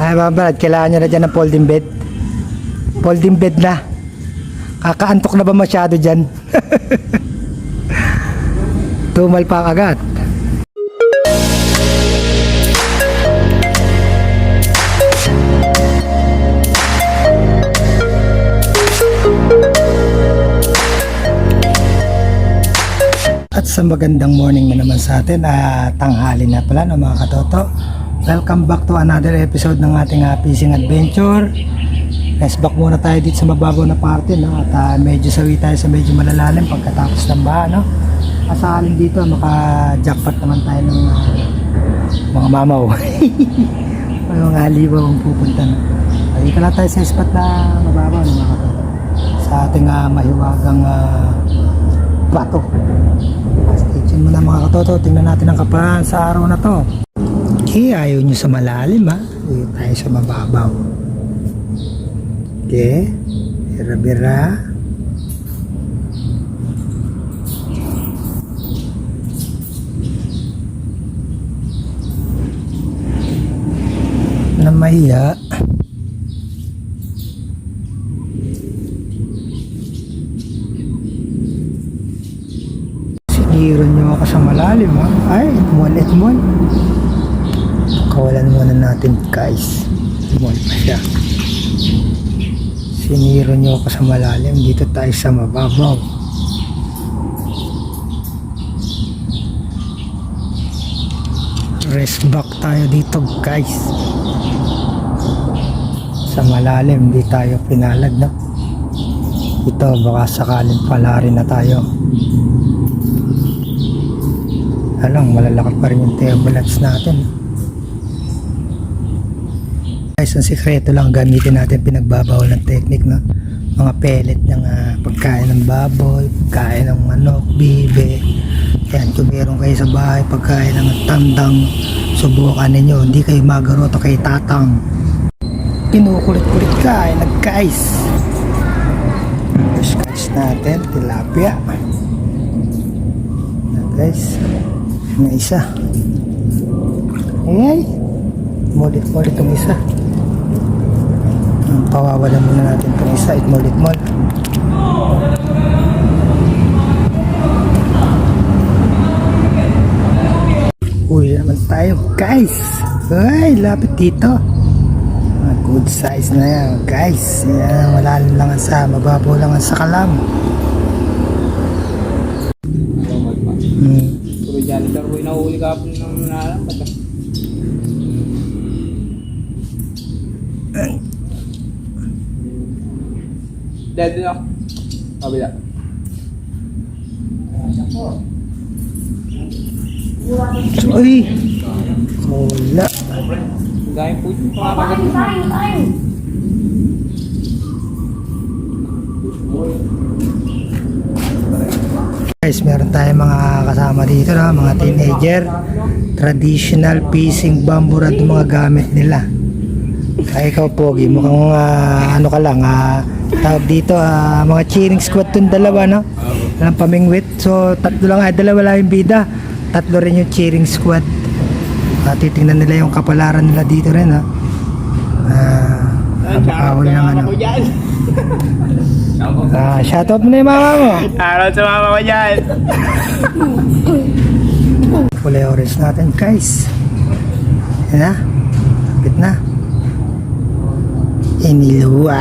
Ay, babalad, kailangan nyo na dyan ng folding bed. Folding bed na. Kakaantok na ba masyado dyan? Tumal pa agad. At sa magandang morning na naman sa atin, at tanghali na pala no, mga katoto. Welcome back to another episode ng ating uh, fishing adventure. Let's back muna tayo dito sa mababaw na parte no? at ah, medyo sawi tayo sa medyo malalalim pagkatapos ng baha. No? Asalin dito, maka-jackpot naman tayo ng ah, mga mamaw. May mga halibaw ang pupunta. No? Ay, lang tayo sa spot na mababaw no, mga. Sa ating ah, mahiwagang ah, bato. Stay tuned muna mga katoto. Tingnan natin ang kapalaran sa araw na to. Okay, ayaw nyo sa malalim ha. Dito tayo sa mababaw. Okay. Bira-bira. Na mahiya. Nyo ako sa malalim ha. Ay, itmon, itmon. Kawalan muna natin guys. Itmon pa siya. Siniro nyo ako sa malalim. Dito tayo sa mababaw. Rest back tayo dito guys. Sa malalim, di tayo pinalad no. Ito baka sakaling palarin na tayo. Alang, malalaki pa rin yung turbulence natin. Guys, ang sikreto lang gamitin natin pinagbabawal ng technique no? mga pellet ng ah, pagkain ng baboy, pagkain ng manok, bibe. Yan, kung meron kayo sa bahay, pagkain ng tandang, subukan ninyo. Hindi kayo magaroto kay tatang. Pinukulit-kulit ka, ay. Fish catch natin, tilapia. Na guys, may isa. Ay, mulit-mulit itong isa. Hmm, Pawawalan muna natin itong isa, itmol-itmol. Uy, naman tayo guys. Ay, lapit dito. Ah, good size na yan guys. Yan, malalim lang ang sa, mababaw lang ang sa kalam. Hmm. Ako. Kabila. Uy! Wala. Ang po yung pangakagat mo. Guys, meron tayong mga kasama dito na mga teenager. Traditional fishing bamboo rod mga gamit nila. Kaya ikaw, Pogi, mukhang ah, ano ka lang, ah, tawag dito, ah, mga cheering squad tong dalawa, no? Walang pamingwit. So, tatlo lang, ay dalawa lang yung bida. Tatlo rin yung cheering squad. Ah, titingnan nila yung kapalaran nila dito rin, ha? Ah, ng ano. Ah, shoutout mo na yung mama mo. Araw sa mama ko dyan. Kulay orange natin guys. Yan na. Kapit na. Iniluwa.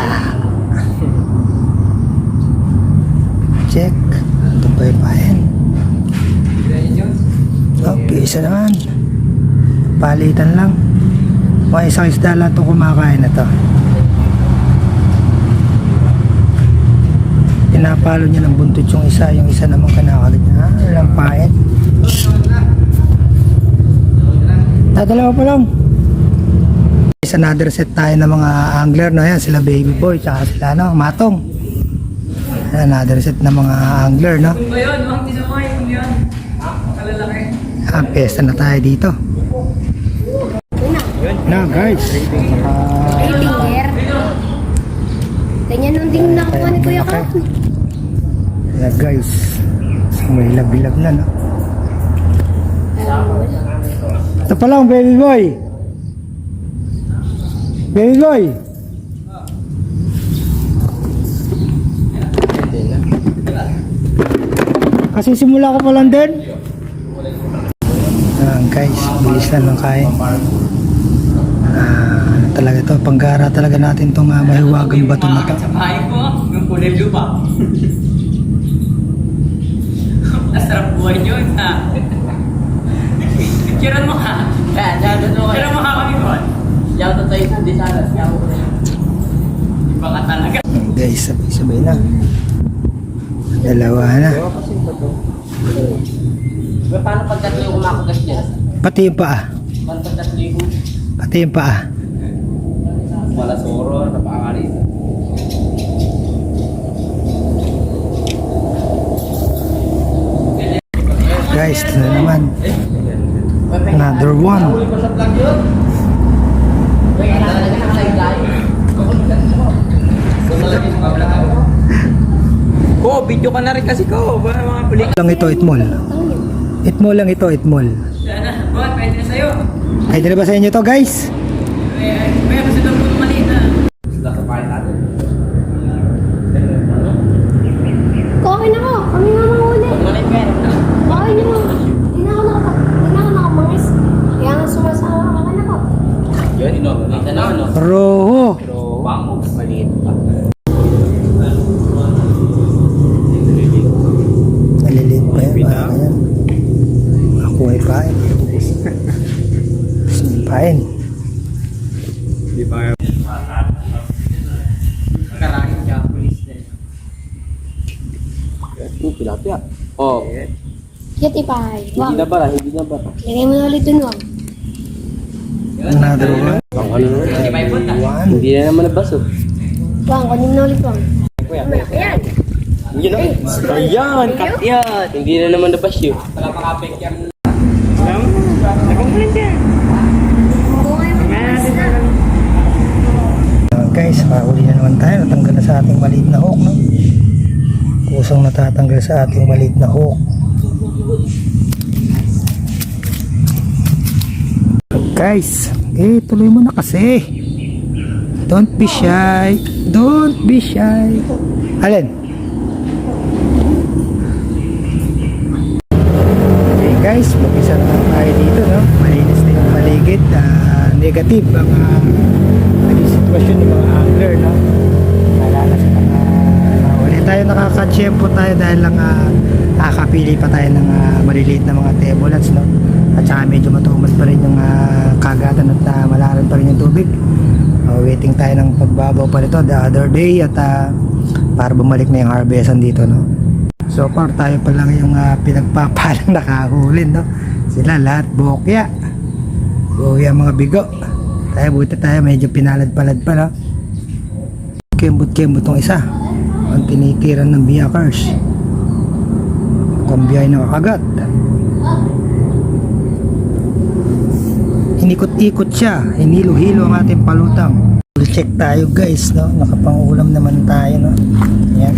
Check. Ito pa yung pahin. Okay, isa naman. Palitan lang. Mga isang isda lang ito kumakain na to. Pinapalo niya ng buntot yung isa, yung isa naman kinakagat niya. Ah, walang pain. Dadalawa pa lang. Is another set tayo ng mga angler, no? Yan, sila baby boy, tsaka sila, no? Matong. Another set ng mga angler, no? Ayun, ang tinamoy mo yan. Kalalaki. Ah, pesta na tayo dito. Na, guys. Finger. Ganyan nung din nakuha ni Kuya. Kap. yeah, guys. May lab-lab na, no? Ito pa lang, baby boy. Bengoy! Kasi simula ko pa lang din. Ayan guys, bilis na lang kain. Ah, ano talaga to, panggara talaga natin tong uh, mahiwagang bato na to. Sa bahay ko, yung kulay blue pa. Nasarap buhay yun, ha? Picturean mo ako. Picturean mo ha kami ko. Diyan ko tayo sa Disaras. Kaya ako Iba ka talaga. Guys, sabay-sabay na. Dalawa na. Paano pag tatlo yung kumakagas dyan? Pati yung paa. Paano pag tatlo yung Pati yung paa. Wala soro, napakari. Guys, na naman. Another one. Talaga nakalayo-layo. Ko, video ka na rin kasi ko. Ba mga pelik. Lang ito, itmol. Itmol lang ito, itmol. Sana, bakit pwede na sa'yo? Ay, na ba sa inyo to guys? May kasi daw po maliit na. Okay na ko. Kami nga mahuli. Malit ka rin. Okay na ko. Hindi na ako nakapag... Hindi na ako nakapangis. Kaya nga na ko. Yun, ino. Ito na, ano? Pero, pain. Karangin siya, police din. Uh, tilapia. Oh, Kitty pie. Wag. hindi na bara, hindi na bara. Lagay mo na ulit dun, wag. Another one. Ang ano na? Hindi may punta. One. Hindi na naman nabaso. Wag, kunin mo na ulit, wag. Ayan. Yun na. Ayan, cut yan. Hindi na naman nabas yun. Wala makapik yan. Bungay mo na. Uh, guys, mahuli na naman tayo. Natanggal na sa ating maliit na hook. No? Kusang natatanggal sa ating maliit na hook. Guys, eh, tuloy mo na kasi. Don't be shy. Don't be shy. Alin? Okay guys, mag-isa na tayo dito, no? Malinis na yung paligid. ah, negative ang uh, sitwasyon ng mga angler, no? Naalala sa mga wali tayo nakakatsyempo tayo dahil lang uh, nakakapili pa tayo ng ah, maliliit na mga tebolats, no? At saka medyo matumal pa rin yung ah, kagatan at uh, malalim pa rin yung tubig. Uh, waiting tayo ng pagbabaw pa nito the other day at ah, para bumalik na yung harvestan dito, no? So far tayo pa lang yung uh, pinagpapalang nakahuli no. Sila lahat bokya. Bokya mga bigo. Tayo buti tayo medyo pinalad-palad pa no. Kembot-kembot tong isa. Ang tinitiran ng biyakers. Kung biyay nakakagat. Inikot-ikot siya. Hinilo-hilo ang ating palutang. Check tayo guys no. Nakapangulam naman tayo no. Yan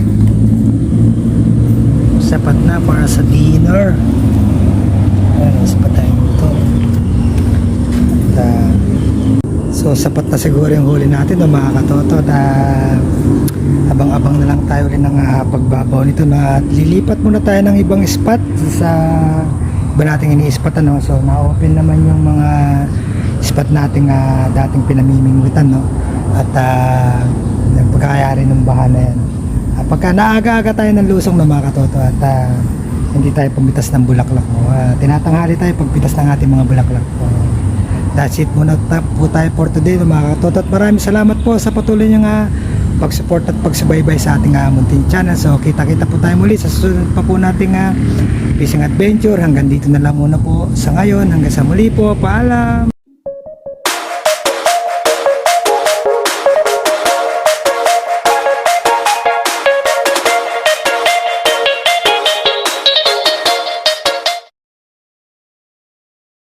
sapat na para sa dinner ayan isa pa tayo dito at so sapat na siguro yung huli natin no, mga katoto at ah, abang-abang na lang tayo rin ng ah, pagbabaw nito na at lilipat muna tayo ng ibang spot sa iba nating ini-spot ano so na-open naman yung mga spot nating ah, dating pinamimingwitan no at uh, pagkakayari ng baha na yan Ah, pagka naaga-aga tayo ng lusong na mga katoto at ah, hindi tayo pumitas ng bulaklak mo. Ah, tinatanghali tayo pagpitas ng ating mga bulaklak po. That's it muna po tayo for today mga katoto at maraming salamat po sa patuloy niyong uh, pag-support at pagsubaybay sa ating uh, Muntin Channel. So kita-kita po tayo muli sa susunod pa po nating uh, fishing adventure. Hanggang dito na lang muna po sa ngayon. Hanggang sa muli po. Paalam!